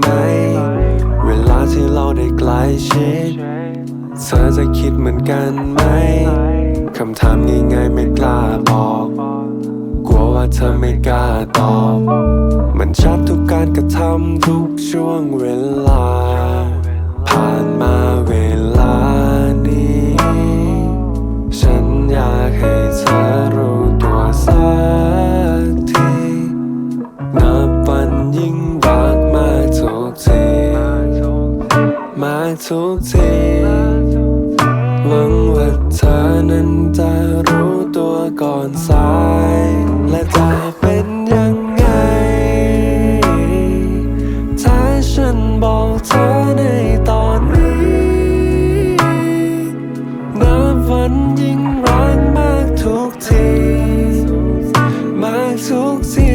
ไหม เวลาที่เราได้ใกล้ชิด เธอจะคิดเหมือนกันไหม คำถามง่ายๆไม่กล้าบอก กลัวว่าเธอไม่กล้าตอบ มันชัดทุกการกระทำทุกช่วงเวลา ทุกทีหวังว่าเธอนั้นจะรู้ตัวก่อนสาย และจะเป็นยังไง ถ้าฉันบอกเธอในตอนนี้นับวันยิ่งรักมากทุกที มากทุกที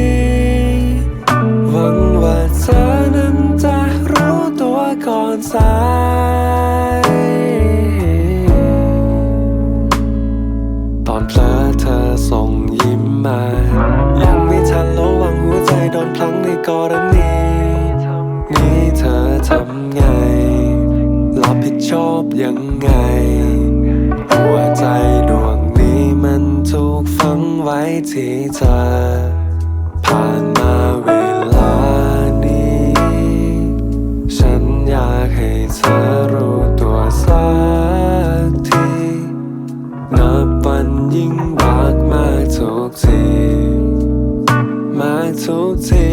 หวังว่าเธอนั้นจะรู้ตัวก่อนสาย นพลั้งในกรณีนี้เธอทำไง รับผิดชอบยังไง หัวใจดวงนี้มันถูกฝังไว้ที่เธอ ผ่านมา ทุกที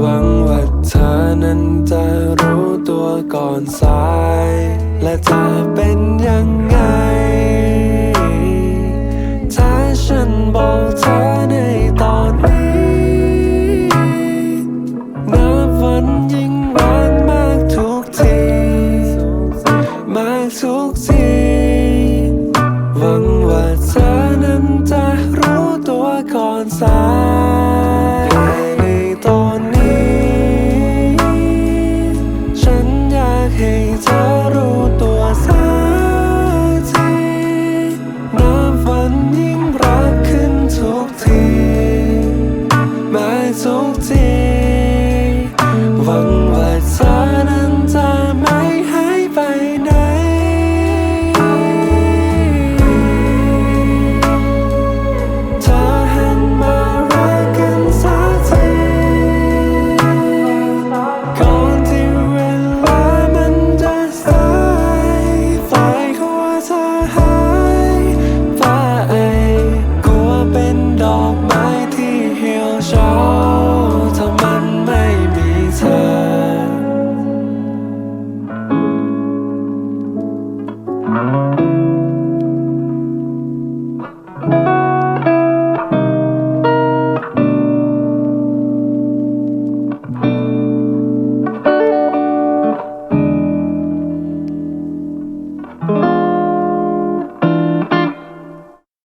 หวังว่าเธอนั้นจะรู้ตัวก่อนสาย และจะเป็นยังไง ถ้าฉันบอกเธอในตอนนี้นับวันยิ่งรักมากทุกที มากทุกที หวังว่า อนสาย dog. Man.